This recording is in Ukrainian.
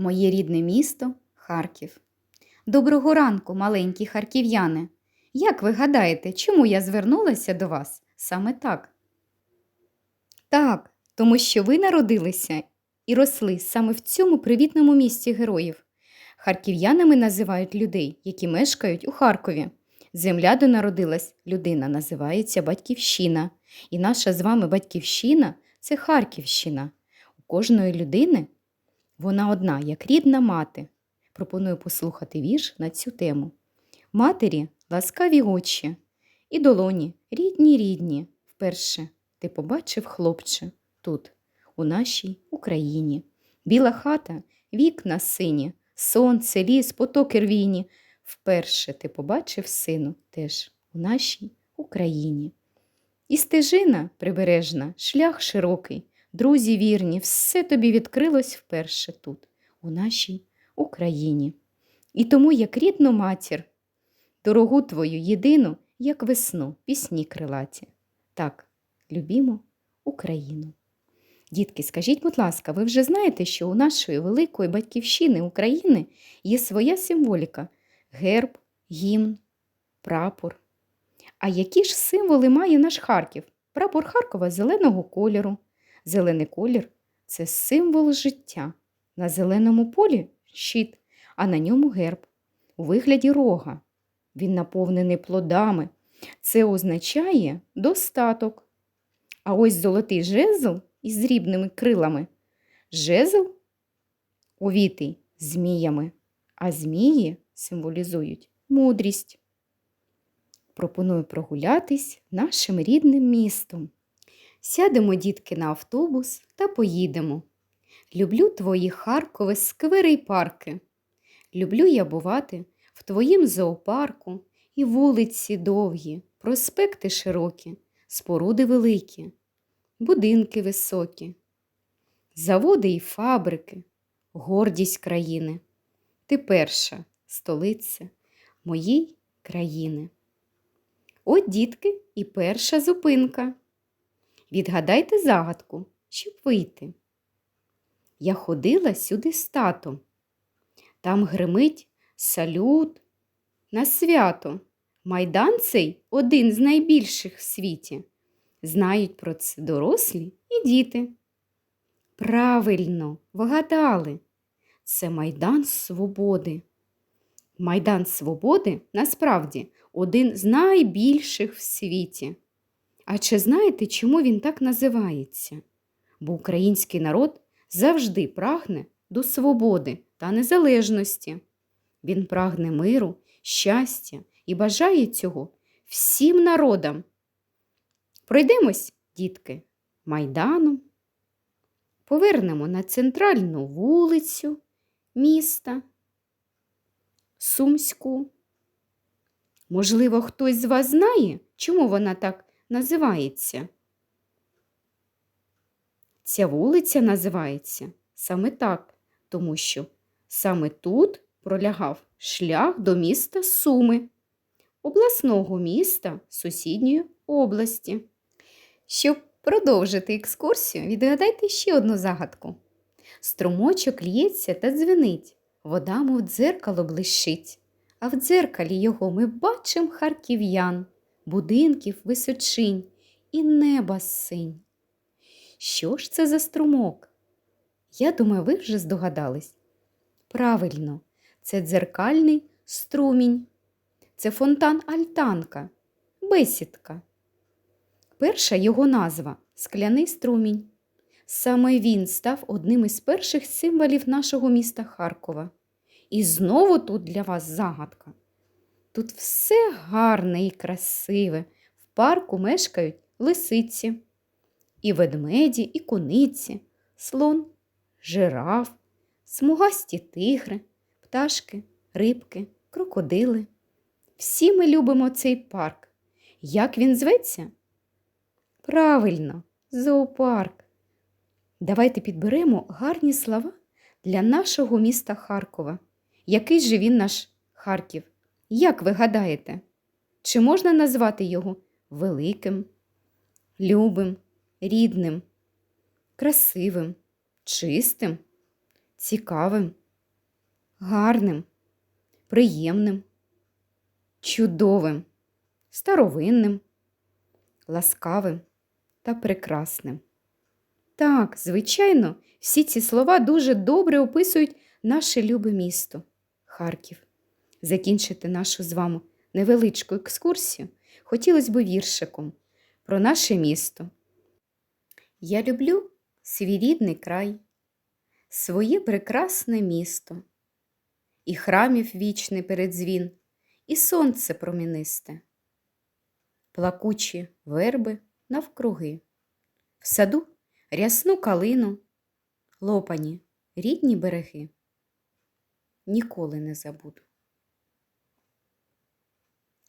Моє рідне місто Харків. Доброго ранку, маленькі харків'яни. Як ви гадаєте, чому я звернулася до вас саме так? Так, тому що ви народилися і росли саме в цьому привітному місті героїв. Харків'янами називають людей, які мешкають у Харкові. Земля, де народилась людина, називається Батьківщина. І наша з вами батьківщина це Харківщина. У кожної людини вона одна, як рідна мати. Пропоную послухати вірш на цю тему. Матері ласкаві очі і долоні, рідні, рідні. Вперше ти побачив, хлопче, тут, у нашій Україні. Біла хата, вікна сині, сонце, ліс, потоки рвійні. Вперше ти побачив сину теж у нашій Україні. І стежина прибережна, шлях широкий, друзі вірні, все тобі відкрилось вперше тут, у нашій Україні. І тому, як рідну матір, дорогу твою єдину, як весну, пісні крилаті. Так, любімо Україну. Дітки, скажіть, будь ласка, ви вже знаєте, що у нашої великої батьківщини України є своя символіка герб, гімн, прапор. А які ж символи має наш Харків? Прапор Харкова зеленого кольору. Зелений колір це символ життя. На зеленому полі щит, а на ньому герб у вигляді рога. Він наповнений плодами. Це означає достаток. А ось золотий жезл із рібними крилами. Жезл увітий зміями, а змії символізують мудрість. Пропоную прогулятись нашим рідним містом. Сядемо, дітки, на автобус та поїдемо. Люблю твої Харкове сквери й парки. Люблю я бувати в твоїм зоопарку і вулиці довгі, проспекти широкі, споруди великі, будинки високі, заводи і фабрики, гордість країни. Ти перша столиця моїй країни. От, дітки, і перша зупинка. Відгадайте загадку, щоб вийти. Я ходила сюди з татом. Там гримить салют на свято. Майдан цей один з найбільших в світі. Знають про це дорослі і діти. Правильно, вгадали, це Майдан Свободи. Майдан Свободи насправді один з найбільших в світі. А чи знаєте, чому він так називається? Бо український народ завжди прагне до свободи та незалежності. Він прагне миру, щастя і бажає цього всім народам. Пройдемось, дітки, майданом, повернемо на центральну вулицю міста, Сумську. Можливо, хтось з вас знає, чому вона так називається? Ця вулиця називається саме так, тому що саме тут пролягав шлях до міста Суми, обласного міста сусідньої області. Щоб продовжити екскурсію, відгадайте ще одну загадку. Струмочок л'ється та дзвенить, вода, мов дзеркало блищить, а в дзеркалі його ми бачим харків'ян, будинків височинь і неба синь. Що ж це за струмок? Я думаю, ви вже здогадались. Правильно, це дзеркальний струмінь, це фонтан Альтанка, бесідка. Перша його назва скляний струмінь. Саме він став одним із перших символів нашого міста Харкова. І знову тут для вас загадка. Тут все гарне і красиве. В парку мешкають лисиці, і ведмеді, і куниці, слон, жираф, смугасті тигри, пташки, рибки, крокодили. Всі ми любимо цей парк. Як він зветься? Правильно, зоопарк. Давайте підберемо гарні слова для нашого міста Харкова. Який же він наш Харків? Як ви гадаєте? Чи можна назвати його великим, любим, рідним, красивим, чистим, цікавим, гарним, приємним, чудовим, старовинним, ласкавим та прекрасним. Так, звичайно, всі ці слова дуже добре описують наше любе місто Харків. Закінчити нашу з вами невеличку екскурсію хотілося б віршиком про наше місто. Я люблю свій рідний край, своє прекрасне місто, і храмів вічний передзвін, і сонце промінисте, плакучі верби навкруги, в саду рясну калину, лопані рідні береги. Ніколи не забуду.